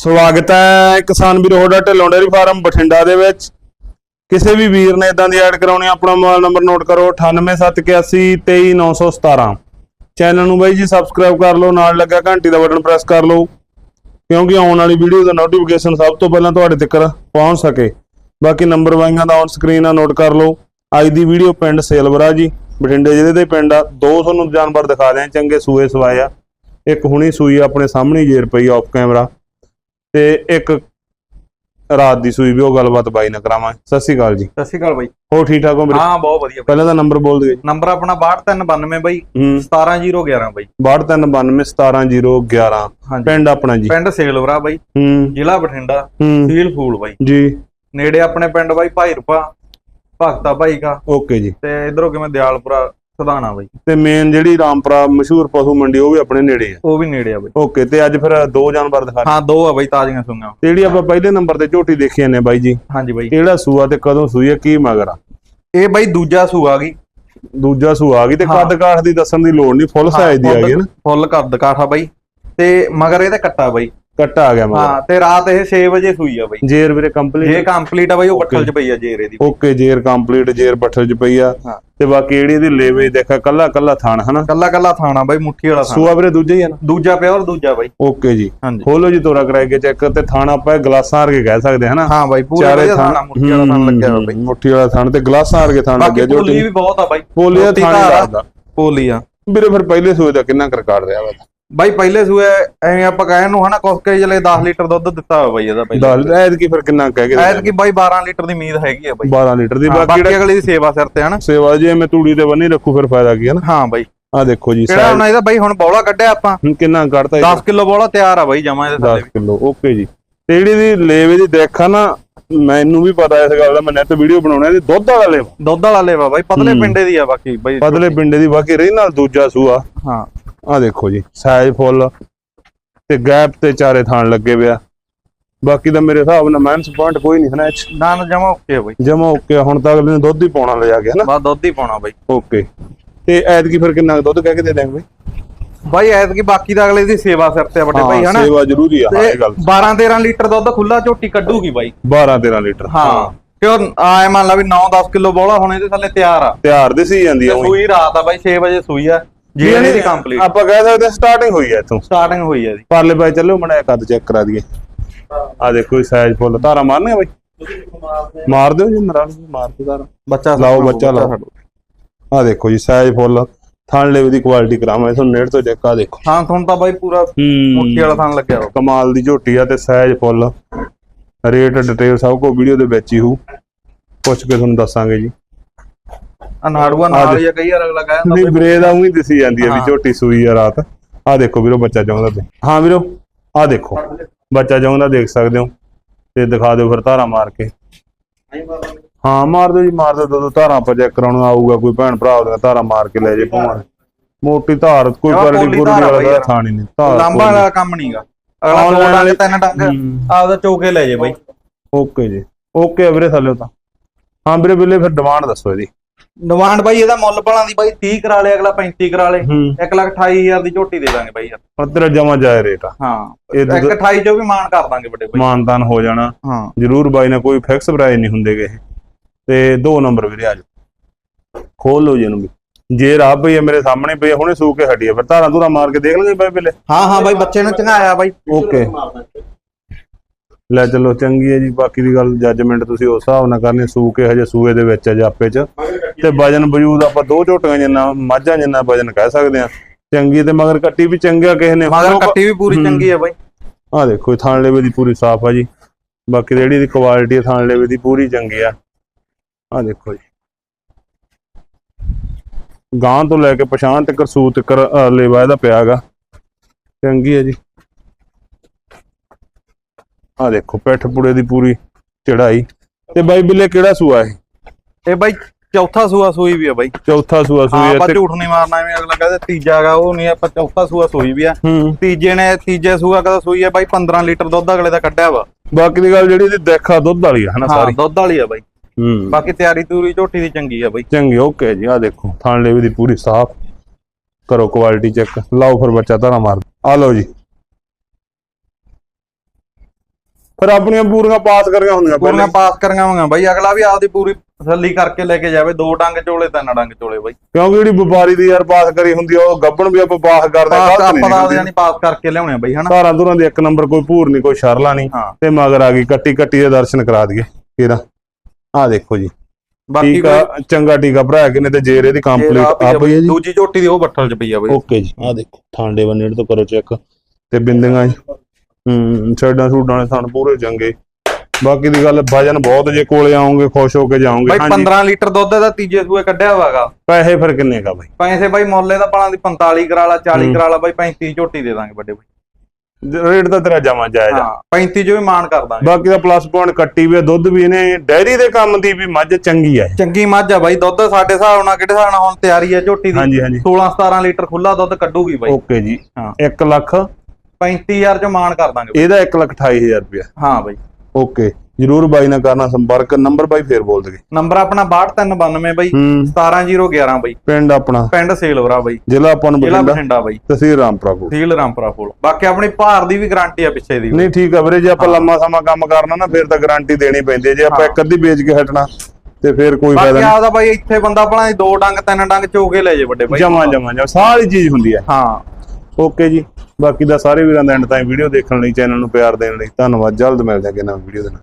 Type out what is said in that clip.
ਸਵਾਗਤ ਹੈ ਕਿਸਾਨ ਵੀਰ ਹੋਡਾ ਢਿੱਲੋਂ ਡੇਅਰੀ ਫਾਰਮ ਬਠਿੰਡਾ ਦੇ ਵਿੱਚ। ਕਿਸੇ ਵੀ ਵੀਰ ਨੇ ਇਦਾਂ ਦੀ ਐਡ ਕਰਾਉਣੀ ਆਪਣਾ ਮੋਬਾਈਲ ਨੰਬਰ ਨੋਟ ਕਰੋ 9871823917 ਚੈਨਲ ਨੂੰ ਬਾਈ ਜੀ ਸਬਸਕ੍ਰਾਈਬ ਕਰ ਲਓ, ਨਾਲ ਲੱਗਾ ਘੰਟੀ ਦਾ ਬਟਨ ਪ੍ਰੈਸ ਕਰ ਲਓ, ਕਿਉਂਕਿ ਆਉਣ ਵਾਲੀ ਵੀਡੀਓ ਦਾ ਨੋਟੀਫਿਕੇਸ਼ਨ ਸਭ ਤੋਂ ਪਹਿਲਾਂ ਤੁਹਾਡੇ ਤੱਕ ਪਹੁੰਚ ਸਕੇ। ਬਾਕੀ ਨੰਬਰ ਵਾਈਆਂ ਦਾ ਔਨ ਸਕਰੀਨ ਆ ਨੋਟ ਕਰ ਲਓ। ਅੱਜ ਦੀ ਵੀਡੀਓ ਪਿੰਡ ਸੇਲਵਰਾ ਜੀ, ਬਠਿੰਡੇ ਜ਼ਿਲ੍ਹੇ ਦੇ ਪਿੰਡ ਆ। ਦੋ ਤੁਹਾਨੂੰ ਜਾਨਵਰ ਦਿਖਾ ਰਹੇ ਚੰਗੇ ਸੂਏ ਸਵਾਏ ਆ। ਇੱਕ ਹੁਣੀ ਸੂਈ ਆਪਣੇ ਸਾਹਮਣੇ ਹੀ ਜੇਰ ਪਈ ਆਫ ਕੈਮਰਾ ਤੇ ਇੱਕ ਰਾਤ ਦੀ ਸੂਈ ਵੀ ਉਹ ਗੱਲਬਾਤ ਬਾਈ ਨਾਲ ਕਰਾਵਾਂ ਸਤਿ ਸ਼੍ਰੀ ਅਕਾਲ ਜੀ। ਸਤਿ ਸ਼੍ਰੀ ਅਕਾਲ ਬਾਈ। ਹੋ ਠੀਕ ਠਾਕ ਹੋ ਵੀਰੇ? ਹਾਂ ਬਹੁਤ ਵਧੀਆ ਪਹਿਲਾਂ ਦਾ ਨੰਬਰ ਬੋਲ ਦਿਓ ਨੰਬਰ ਆਪਣਾ 62392 ਬਾਈ ਹੂੰ। 17011 ਬਾਈ। 6292171011 ਹਾਂਜੀ। ਪਿੰਡ ਆਪਣਾ ਜੀ। ਪਿੰਡ ਸੇਲਵਰਾ ਬਾਈ। ਹੂੰ। ਜ਼ਿਲ੍ਹਾ ਬਠਿੰਡਾ ਹੂੰ। ਤਹਿਸੀਲ ਫੂਲ ਬਾਈ। ਜੀ। ਨੇੜੇ ਆਪਣੇ ਪਿੰਡ ਬਾਈ ਭਾਈ ਰੁਪਾ ਭਗਤਾ ਭਾਈ ਕਾ। ਓਕੇ ਜੀ। ਤੇ ਇਧਰੋਂ ਕਿਵੇਂ ਦਿਆਲਪੁਰਾ ਸਦਾਣਾ ਬਾਈ। ਤੇ ਮੇਨ ਜਿਹੜੀ ਰਾਮਪੁਰਾ ਮਸ਼ਹੂਰ ਪਸ਼ੂ ਮੰਡੀ ਉਹ ਵੀ ਆਪਣੇ ਨੇੜੇ ਆ। ਉਹ ਵੀ ਨੇੜੇ ਆ ਬਾਈ। ਓਕੇ ਤੇ ਅੱਜ ਫਿਰ ਦੋ ਜਾਨਵਰ ਦਿਖਾ ਹਾਂ ਦੋ ਆ ਬਾਈ ਤਾਜ਼ੀਆਂ ਸੁੰਗਾਂ ਤੇ ਜਿਹੜੀ ਆਪਾਂ ਪਹਿਲੇ ਨੰਬਰ ਤੇ ਝੋਟੀ ਦੇਖੀ ਨੇ ਬਾਈ ਜੀ ਹਾਂਜੀ ਬਾਈ। ਕਿਹੜਾ ਸੂਆ ਤੇ ਕਦੋਂ ਸੂਈ ਆ ਕੀ ਮਗਰ ਆ? ਇਹ ਬਾਈ ਦੂਜਾ ਸੂ ਆ ਗਈ। ਦੂਜਾ ਸੂਆ ਆ ਗਈ ਤੇ। ਕੱਦ ਕਾਠ ਦੀ ਦੱਸਣ ਦੀ ਲੋੜ ਨਹੀਂ ਫੁੱਲ ਸਾਈਜ਼ ਦੀ ਆ ਗਈ ਨਾ। ਫੁੱਲ ਕੱਦ ਕਾਠਾ ਬਾਈ। ਤੇ ਮਗਰ ਇਹਦਾ ਕੱਟਾ ਬਾਈ। ਕੱਟਾ ਆ ਗਿਆ ਮਗਰ। ਹਾਂ ਤੇ ਰਾਤ ਇਹ 6 ਵਜੇ ਸੂਈ ਆ ਬਾਈ। ਜੇਰ ਵੀਰੇ ਜੇ ਕੰਪਲੀਟ ਕੰਪਲੀਟ ਆ ਬਾਈ ਉਹ. ਬੱਠਲ ਚ ਪਈ ਆ ਜੇਰੇ ਦੀ। ਓਕੇ ਜੇਰ ਕੰਪਲੀਟ ਜੇਰ ਬੱਠਲ ਚ ਪਈ ਆ। ਹਾਂ। ਤੇ ਬਾਕੀ ਜਿਹੜੀ ਇਹਦੀ ਲੇਵੇ ਦੇਖਾ ਕੱਲਾ ਕੱਲਾ ਥਾਣ ਹਨਾ? ਕੱਲਾ ਕੱਲਾ ਥਾਣਾ ਬਾਈ ਮੁੱਠੀ ਵਾਲਾ ਥਾਣਾ। ਸੂਆ ਵੀਰੇ ਦੂਜਾ ਹੀ ਆ ਨਾ? ਦੂਜਾ ਪਿਓਰ ਦੂਜਾ ਬਾਈ। ਓਕੇ ਜੀ। ਹਾਂਜੀ। ਖੋਲੋ ਜੀ ਤੋਰਾ ਕਰਾਏ ਕੇ ਚੈੱਕ ਤੇ ਥਾਣਾ ਆਪਾਂ ਇਹ ਗਲਾਸਾਂ ਵਰਗੇ ਕਹਿ ਸਕਦੇ ਹਾਂ ਨਾ ਹਾਂ ਬਾਈ ਪੂਰੇ ਵਧੀਆ ਥਾਣ। ਮੁੱਠੀ ਵਾਲਾ ਥਾਣਾ ਲੱਗਿਆ ਹੋਇਆ ਬਾਈ। ਮੁੱਠੀ ਵਾਲਾ ਥਾਣ ਤੇ ਗਲਾਸਾਂ ਵਰਗੇ ਥਾਣ ਬਾਕੀ ਲੱਗਿਆ ਜੋ ਪੋਲੀ ਵੀ ਬਹੁਤ ਆ ਬਾਈ। ਪੋਲੀਆ ਰੋਟੀ ਥਾਣ ਧਾਰ ਆ। ਲੱਗਦਾ। ਪੋਲੀ ਆ। ਵੀਰੇ ਫਿਰ ਪਹਿਲੇ ਸੂਏ ਦਾ ਕਿੰਨਾ ਕੁ ਰਿਕਾਰਡ ਰਿਹਾ ਵਾ? ਬਾਈ ਪਹਿਲੇ ਸੂਏ ਐਵੇਂ ਆਪਾਂ ਕਹਿਣ ਨੂੰ ਹਨਾ ਕੁਛ ਕੇ ਜਲੇ 10 ਲੀਟਰ ਦੁੱਧ ਦਿੱਤਾ ਹੋਇਆ ਬਾਈ ਇਹਦਾ ਪਹਿਲੇ ਦਲ ਐਦ ਕੀ ਫਿਰ ਕਿੰਨਾ ਕਹਿ ਕੇ ਐਤ ਕੀ ਬਾਈ 12 ਲੀਟਰ ਦੀ ਉਮੀਦ ਹੈਗੀ ਆ ਬਾਈ। 12 ਲੀਟਰ ਦੀ ਬਾਕੀ ਅਗਲੀ ਦੀ ਸੇਵਾ ਸਿਰ ਤੇ ਹਨਾ ਸੇਵਾ ਜੇ ਮੈਂ ਤੂੜੀ ਤੇ ਬੰਨੀ ਰੱਖੂ ਫਿਰ ਫਾਇਦਾ ਕੀ ਹੈ ਨਾ? ਹਾਂ ਬਾਈ। ਆ ਦੇਖੋ ਜੀ ਕਿਹੜਾ ਹੁਣ ਇਹਦਾ ਬਾਈ ਹੁਣ ਬੌਲਾ ਕੱਢਿਆ ਆਪਾਂ। ਹੁਣ ਕਿੰਨਾ ਕੱਢਤਾ 10 ਕਿਲੋ ਬੌਲਾ ਤਿਆਰ ਆ ਬਾਈ ਜਮਾ ਇਹਦੇ 10 ਥੱਲੇ ਕਿਲੋ ਓਕੇ ਜੀ। ਤੇ ਜਿਹੜੀ ਦੀ ਲੇਵੇ ਦੀ ਦੇਖਾ ਨਾ ਮੈਨੂੰ ਵੀ ਪਤਾ ਇਸ ਗੱਲ ਦਾ ਮੈਂ ਨੈਟ ਵੀਡੀਓ ਬਣਾਉਣਾ ਇਹਦੀ ਦੁੱਧ ਵਾਲਾ ਲੇਵਾ। ਦੁੱਧ ਵਾਲਾ ਲੇਵਾ ਬਾਈ ਪਤਲੇ। ਪਿੰਡੇ ਦੀ ਆ ਬਾਕੀ ਬਾਈ। ਪਤਲੇ ਪਿੰਡੇ ਦੀ ਬਾਕੀ ਰਹੀ ਨਾਲ ਦੂਜਾ ਸੂਆ। ਹਾਂ। ਆ ਦੇਖੋ ਜੀ ਸਾਈਜ਼ ਫੁੱਲ ਤੇ ਗੈਪ ਤੇ ਚਾਰੇ ਥਾਣ ਲੱਗੇ ਪਿਆ ਬਾਕੀ ਤਾਂ ਮੇਰੇ ਹਿਸਾਬ ਨਾਲ ਮਾਈਨਸ ਪੁਆਇੰਟ ਕੋਈ ਨਹੀਂ ਹੈ ਨਾ ਨਾ ਨਾ ਜਮਾ ਓਕੇ ਆ ਬਾਈ। ਜਮਾ ਓਕੇ ਹੁਣ ਤਾਂ ਅਗਲੇ ਨੇ ਦੁੱਧ ਹੀ ਪਾਉਣਾ ਲਿਜਾ ਕੇ ਹਨਾ ਬਸ ਦੁੱਧ ਹੀ ਪਾਉਣਾ ਬਾਈ। ਓਕੇ ਤੇ ਐਤਕੀ ਫਿਰ ਕਿੰਨਾ ਕੁ ਦੁੱਧ ਕਹਿ ਕੇ ਦੇ ਦਾਂਗੇ ਬਈ? ਬਾਈ ਐਤ ਕੀ ਬਾਕੀ ਦਾ ਅਗਲੇ ਦੀ ਸੇਵਾ ਸਿਰ ਤੇ ਆ ਵੱਡੇ ਬਾਈ ਹਾਂ ਹਨਾ? ਸੇਵਾ ਜ਼ਰੂਰੀ ਆ ਹਾਂ ਇਹ ਗੱਲ 12 13 ਲੀਟਰ ਦੁੱਧ ਖੁੱਲਾ ਝੋਟੀ ਕੱਢੂਗੀ ਬਾਈ। 12 13 ਲੀਟਰ ਹਾਂ। ਕਿਉਂ ਆਏ ਮੰਨ ਲਾ ਵੀ 9-10 ਕਿਲੋ ਬੋਲਾ ਹੁਣ ਇਹਦੇ ਥੱਲੇ ਤਿਆਰ ਆ। ਤਿਆਰ ਦੀ ਸੀ ਜਾਂਦੀ ਆ। ਸੂਈ ਰਾਤ ਆ ਬਾਈ 6 ਵਜੇ ਸੂਈ ਆ। ਜੀ ਯਾਨੀ ਇਹਦੀ ਕੰਪਲੀਟ ਆਪਾਂ ਕਹਿ ਸਕਦੇ ਸਟਾਰਟਿੰਗ ਹੋਈ ਹੈ ਇੱਥੋਂ। ਸਟਾਰਟਿੰਗ ਹੋਈ ਆ ਜੀ। ਪਰਲੇ ਬਾਈ ਚੱਲੋ ਮੜਾ ਕੱਦ ਚੈੱਕ ਕਰਾ ਦਈਏ। ਆ ਦੇਖੋ ਸਾਈਜ਼ ਫੁੱਲ ਧਾਰਾ ਮਾਰਨੇ ਬਾਈ? ਮਾਰ ਦਿਓ ਜੀ ਮਰਾ ਮਾਰ ਦਿਓ ਧਾਰਾ। ਬੱਚਾ ਲਾਓ ਬੱਚਾ ਲਾਓ। ਆ ਦੇਖੋ ਜੀ ਸਾਈਜ਼ ਫੁੱਲ ਥਣ ਲੈਵ ਦੀ ਕੁਆਲਿਟੀ ਕਰਾਵਾਂ ਤੁਹਾਨੂੰ ਨੇੜ ਤੋਂ ਚੈੱਕ ਆ ਦੇਖੋ। ਹਾਂ ਤੁਹਾਨੂੰ ਤਾਂ ਬਾਈ ਪੂਰਾ ਮੁੱਠੀ ਵਾਲਾ ਥਾਂ ਲੱਗਿਆ ਕਮਾਲ ਦੀ ਝੋਟੀ ਆ ਤੇ ਸਾਈਜ਼ ਫੁੱਲ ਰੇਟ ਡਿਟੇਲ ਸਭ ਕੋ ਵੀਡੀਓ ਦੇ ਵਿੱਚ ਹੀ ਹੋ ਪੁੱਛ ਕੇ ਤੁਹਾਨੂੰ ਦੱਸਾਂਗੇ ਜੀ। ਆ ਨਾੜੂਆ ਨਾਲ ਹੀ ਆ ਕਈ ਵਾਰ ਅਗਲਾ ਕਹਿੰਦਾ ਨਹੀਂ ਬਰੇ ਦਾ ਉਹੀ ਦਿਸੀ ਜਾਂਦੀ ਆ ਵੀ ਹਾਂ। ਝੋਟੀ ਸੂਈ ਆ ਰਾਤ। ਆ ਦੇਖੋ ਵੀਰੋ ਬੱਚਾ ਚਾਹੁੰਦਾ ਤੇ। ਹਾਂ ਵੀਰੋ ਆ ਦੇਖੋ। ਬੱਚਾ ਚਾਹੁੰਦਾ ਦੇਖ ਸਕਦੇ ਹੋ। ਤੇ ਦਿਖਾ ਦਿਓ ਫਿਰ ਧਾਰਾ ਮਾਰ ਕੇ। ਹਾਂ ਮਾਰ ਦਿਓ ਜੀ ਮਾਰ ਦਿਓ। ਦੋ ਧਾਰਾਂ ਆਪਾਂ ਚੈੱਕ ਕਰਾਉਣ ਆਊਗਾ ਕੋਈ ਭੈਣ ਭਰਾ ਉਹਦੀਆਂ ਧਾਰਾ ਮਾਰ ਕੇ ਲੈ ਜੇ ਭਾਵੇਂ ਮੋਟੀ ਧਾਰ ਕੋਈ ਆਹ ਕੁਆਲਿਟੀ ਪੋਲੀ ਪੂਰੀ ਧਾਰ ਆ ਵਾਲਾ ਬਈ ਦਾ ਯਾਰ। ਥਾਣੀ ਨਹੀਂ ਧਾਰ ਲਾਂਬਾ ਵਾਲਾ ਕੰਮ ਨਹੀਂਗਾ ਅਗਲਾ ਦੋ Online ਡੰਗ ਤਿੰਨ ਡੰਗ ਹੂੰ। ਆਪਦਾ ਚੋਕੇ ਲੈ ਜੇ ਬਾਈ। ਓਕੇ ਜੀ ਓਕੇ ਵੀਰੇ ਥੱਲੇ ਤਾਂ। ਹਾਂ ਵੀਰੇ ਬਿੱਲੇ ਫਿਰ ਡਿਮਾਂਡ ਦੱਸੋ ਇਹਦੀ। ਡਿਮਾਂਡ ਬਾਈ ਇਹਦਾ ਮੁੱਲ ਭਲਾਂ ਦੀ ਬਾਈ 30 ਕਰਾ ਲੇ ਅਗਲਾ 35 ਕਰਾ ਲੇ ਹੂੰ। 1 ਲੱਖ 28000 ਦੀ ਝੋਟੀ ਦੇ ਦਾਂਗੇ ਬਾਈ ਯਾਰ। ਪਰ ਤੇਰਾ ਜਮਾ ਜਾਏ ਰੇਟ ਆ। ਹਾਂ। ਇਹ ਇੱਕ 28 ਚੋਂ ਵੀ ਮਾਨ ਕਰ ਦਾਂਗੇ ਵੱਡੇ ਬਾਈ। ਮਾਨਤਾਨ ਹੋ ਜਾਣਾ। ਹਾਂ। ਜਰੂਰ ਬਾਈ ਨਾ ਕੋਈ ਫਿਕਸ ਪ੍ਰਾਈਸ ਨਹੀਂ ਹੁੰਦੇਗੇ ਇਹ। ਤੇ ਦੋ ਨੰਬਰ ਵੀਰੇ ਆ ਜਾਓ। ਖੋਲ ਲਓ ਜੀ ਇਹਨੂੰ ਵੀ। ਜੇ ਪਈ ਹੈ ਮੇਰੇ ਸਾਹਮਣੇ ਪਈ ਹੁਣੇ ਸੂ ਕੇ ਹਟੀ ਹੈ। ਫਿਰ ਧਾਰਾਂ ਧੂਰਾ ਮਾਰ ਕੇ ਦੇਖ ਲਾਂਗੇ ਬਾਈ ਬਿੱਲੇ ਹਾਂ ਹਾਂ ਬਾਈ ਬੱਚੇ ਨੂੰ ਚੰਗਾਇਆ ਬਾਈ। ਓਕੇ। ਲੈ ਚਲੋ ਚੰਗੀ ਹੈ ਜੀ। ਬਾਕੀ ਦੀ ਗੱਲ ਜੱਜਮੈਂਟ ਤੁਸੀਂ ਉਸ ਹਿਸਾਬ ਨਾਲ ਕਰਨੀ ਸੂ ਕੇ ਹਜੇ ਸੂਏ ਦੇ ਵਿੱਚ ਹੈ ਜਾਪੇ ਚ। ਤੇ ਵਜਨ ਵਜੂਦ ਆਪਾਂ ਦੋ ਝੋਟੀਆਂ ਜਿੰਨਾ ਮਾਝਾਂ ਜਿੰਨਾ ਵਜਨ ਕਹਿ ਸਕਦੇ ਆ ਚੰਗੀ ਤੇ ਮਗਰ ਕੱਟੀ ਵੀ ਚੰਗਿਆ ਕਿਸੇ ਨੇ ਮਗਰ ਕੱਟੀ ਵੀ ਪੂਰੀ। ਚੰਗੀ ਆ ਬਾਈ। ਆ ਦੇਖੋ ਥਾਣ ਲੇਵੇ ਦੀ ਪੂਰੀ ਸਾਫ਼ ਆ ਜੀ। ਬਾਕੀ ਜਿਹੜੀ ਦੀ ਕੁਆਲਿਟੀ ਹੈ ਥਾਣ ਲੇਵੇ ਦੀ ਪੂਰੀ ਚੰਗੀ ਆ। ਆ ਦੇਖੋ ਜੀ। ਗਾਂ ਤੋਂ ਲੈ ਕੇ ਪਛਾਣ ਤੱਕ ਸੂਤ ਤੱਕ ਅ, ਲੇਵਾ ਇਹਦਾ ਪਿਆਗਾ ਚੰਗੀ ਹੈ ਜੀ। ਆ ਦੇਖੋ ਪਿੱਠ ਪੁੜੇ ਦੀ ਪੂਰੀ ਚੜਾਈ ਤੇ ਬਾਈ ਬਿੱਲੇ ਕਿਹੜਾ ਸੂਆ ਹੈ ਇਹ ਬਾਈ ਚੌਥਾ ਸੂਆ ਸੂਈ ਵੀ ਆ ਬਾਈ। ਚੌਥਾ ਸੂਆ ਸੂਈ ਹੈ ਆਪਾਂ ਝੂਠ ਨਹੀਂ ਮਾਰਨਾ ਐਵੇਂ ਅਗਲਾ ਕਹਿੰਦਾ ਤੀਜਾ ਗਾ ਉਹ ਨਹੀਂ ਆਪਾਂ ਚੌਥਾ ਸੂਆ ਸੂਈ ਵੀ ਆ। ਤੀਜੇ ਨੇ ਤੀਜੇ ਸੂਆ ਕਦਾ ਸੂਈ ਆ ਬਾਈ 15 ਲੀਟਰ ਦੁੱਧ ਅਗਲੇ ਦਾ ਕੱਢਿਆ ਵਾ। ਬਾਕੀ ਦੀ ਗੱਲ ਜਿਹੜੀ ਇਹਦੀ ਦੇਖਾ ਦੁੱਧ ਵਾਲੀ ਆ ਹਨਾ ਹਾਂ ਸਾਰੀ। ਦੁੱਧ ਵਾਲੀ ਆ ਬਾਈ। ਹੂੰ। ਬਾਕੀ ਤਿਆਰੀ ਤੂਰੀ ਝੋਟੀ ਦੀ ਚੰਗੀ ਆ ਬਾਈ। ਚੰਗੀ ਓਕੇ ਜੀ ਆ ਦੇਖੋ ਥਾਣ ਲੇਵੇ ਦੀ ਪੂਰੀ ਸਾਫ਼। ਕਰੋ ਕੁਆਲਿਟੀ ਚੈੱਕ ਲਾਓ ਫਿਰ ਬੱਚਾ ਧਾਰਾ ਮਾਰ ਆ ਲਓ ਜੀ। ਫਿਰ ਆਪਣੀਆਂ ਪੂਰੀਆਂ ਪਾਸ ਕਰੀਆਂ ਹੁੰਦੀਆਂ ਪੂਰੀਆਂ ਪਾਸ ਕਰੀਆਂ ਹੋਈਆਂ ਬਾਈ ਅਗਲਾ ਵੀ ਆਪਦੀ ਪੂਰੀ ਤਸੱਲੀ ਕਰਕੇ ਲੈ ਕੇ ਜਾਵੇ ਦੋ ਡੰਗ ਚੋਲੇ ਤਿੰਨ ਡੰਗ ਚੋਲੇ ਬਾਈ। ਕਿਉਂਕਿ ਜਿਹੜੀ ਵਪਾਰੀ ਦੀ ਯਾਰ ਪਾਸ ਕਰੀ ਹੁੰਦੀ ਆ ਉਹ ਗੱਬਣ ਵੀ ਆਪਾਂ ਪਾਸ ਕਰਦੇ ਗਲਤ ਨਹੀਂ ਆਪਾਂ। ਯਾਨੀ ਪਾਸ ਕਰਕੇ ਲਿਆਉਣੇ ਬਾਈ ਹਨਾ? ਧਾਰਾਂ ਧੁਰਾਂ ਦੀ ਇੱਕ ਨੰਬਰ ਕੋਈ ਭੂਰ ਨਹੀਂ ਕੋਈ ਸ਼ਰਲਾ ਨਹੀਂ। ਤੇ ਮਗਰ ਆ ਗਈ ਕੱਟੀ ਕੱਟੀ ਦੇ ਦਰਸ਼ਨ ਕਰਾ ਦਈਏ ਕਿਹੜਾ ਆ ਦੇਖੋ ਜੀ। ਬਾਕੀ ਚੰਗਾ ਟੀਕਾ ਭਰਾ ਕਿਨੇ ਤੇ ਜੇਰ ਇਹਦੀ ਕੰਪਲੀਟ ਆ ਪਈ ਹੈ ਜੀ। ਦੂਜੀ ਝੋਟੀ ਦੀ ਉਹ ਬੱਠਲ ਚ ਪਈ ਆ ਬਾਈ। ਓਕੇ ਜੀ ਆ ਦੇਖੋ ਠਾਂਡੇ ਬੰਨੇੜ ਤੋਂ ਕਰੋ ਚੈੱਕ। ਤੇ ਬਿੰਦੀਆਂ ਜੀ। ਹੂੰ ਛੱਡਾਂ ਛੂਡਾਂ ਨੇ ਥਣ ਪੂਰੇ ਚੰਗੇ। ਬਾਕੀ ਦੀ ਗੱਲ ਵਜਨ ਬਹੁਤ ਜੇ ਕੋਲੇ ਆਉਂਗੇ ਖੁਸ਼ ਹੋ ਕੇ ਜਾਓਗੇ ਬਾਈ ਹਾਂਜੀ। 15 ਲੀਟਰ ਦੁੱਧ ਦਾ ਤੀਜੇ ਸੂਏ ਕੱਢਿਆ ਹੋਵਾਗਾ ਪੈਸੇ ਫਿਰ ਕਿੰਨੇ ਕਾ ਬਾਈ? ਪੈਸੇ ਬਾਈ ਮੁੱਲੇ ਦਾ ਪਾਲਾਂ ਦੀ 45 ਕਰਾਲਾ 40 ਕਰਾਲਾ ਬਾਈ 35 ਝੋਟੀ ਦੇ ਦਾਂਗੇ ਵੱਡੇ ਬਾਈ। ਰੇਟ ਤਾਂ ਤੇਰਾ ਜਮਾ ਜਾਇਜ਼ ਹਾਂ 35 ਜੋ ਵੀ ਮਾਨ ਕਰ ਦਾਂਗੇ। ਬਾਕੀ ਦਾ ਪਲੱਸ ਪੁਆਇੰਟ ਕੱਟੀ ਵੀ ਦੁੱਧ ਵੀ ਇਹਨੇ ਡੈਰੀ ਦੇ ਕੰਮ ਦੀ ਵੀ ਮੱਝ ਚੰਗੀ ਆ। ਚੰਗੀ ਮੱਝ ਆ ਬਾਈ ਦੁੱਧ ਸਾਡੇ ਹਿਸਾਬ ਨਾਲ ਕਿਹੜੇ ਹਿਸਾਬ ਨਾਲ ਹੁਣ ਤਿਆਰੀ ਆ ਝੋਟੀ ਦੀ? ਹਾਂਜੀ ਹਾਂਜੀ। 16 17 ਲੀਟਰ ਖੁੱਲਾ ਦੁੱਧ ਕੱਢੂਗੀ ਬਾਈ। ਓਕੇ ਜੀ। ਹਾਂ। 1 ਲੱਖ 35000 ਚ ਮਾਨ ਕਰ ਦਾਂਗੇ। ਇਹਦਾ 1 ਲੱਖ 28000 ਰੁਪਇਆ। ਹਾਂ ਬਾਈ। ਓਕੇ ਜਰੂਰ ਬਾਈ ਨਾਲ ਕਰਨਾ ਸੰਪਰਕ ਨੰਬਰ ਬਾਈ ਫੇਰ ਬੋਲ ਦਗੇ ਨੰਬਰ ਆਪਣਾ 6292 ਬਾਈ ਹੂੰ। 17011 ਬਾਈ। ਪਿੰਡ ਆਪਣਾ। ਪਿੰਡ ਸੇਲਵਰਾ ਬਾਈ। ਜ਼ਿਲ੍ਹਾ ਆਪਾਂ ਨੂੰ ਜ਼ਿਲ੍ਹਾ ਬਠਿੰਡਾ। ਬਾਈ। ਤਹਿਸੀਲ ਰਾਮਪੁਰਾ ਕੋਲ। ਤਹਿਸੀਲ ਰਾਮਪੁਰਾ ਕੋਲ। ਬਾਕੀ ਆਪਣੀ ਭਾਰ ਦੀ ਵੀ ਗਾਰੰਟੀ ਆ ਪਿੱਛੇ ਦੀ ਨਹੀਂ ਠੀਕ ਆ ਵੀਰੇ ਜੇ ਆਪਾਂ ਲੰਮਾ ਸਮਾਂ ਕੰਮ ਕਰਨਾ ਨਾ ਫਿਰ ਤਾਂ ਗਾਰੰਟੀ ਦੇਣੀ ਪੈਂਦੀ ਹੈ ਜੇ ਆਪਾਂ ਇੱਕ ਅੱਧੀ ਵੇਚ ਕੇ ਹਟਣਾ ਤੇ ਫਿਰ ਕੋਈ ਫਾਇਦਾ ਬਾਕੀ ਨਹੀਂ। ਆਦਾ ਬਾਈ ਇੱਥੇ ਬੰਦਾ ਭਲਾ ਦੋ ਡੰਗ ਤਿੰਨ ਡੰਗ ਚੋਕੇ ਲੈ ਜੇ ਵੱਡੇ ਬਾਈ। ਜਮਾ ਜਮਾ ਜਮਾ। ਸਾਰੀ ਚੀਜ਼ ਹੁੰਦੀ ਹੈ ਹਾਂ। ਓਕੇ ਜੀ। ਬਾਕੀ ਦਾ ਸਾਰੇ ਵੀਰਾਂ ਦਾ ਐਂਡ ਤਾਈਂ ਵੀਡੀਓ ਦੇਖਣ ਲਈ ਚੈਨਲ ਨੂੰ ਪਿਆਰ ਦੇਣ ਲਈ ਧੰਨਵਾਦ। ਜਲਦ ਮਿਲਦੇ ਹਾਂ ਕਿ ਨਵੀਂ ਵੀਡੀਓ ਦੇ ਨਾਲ।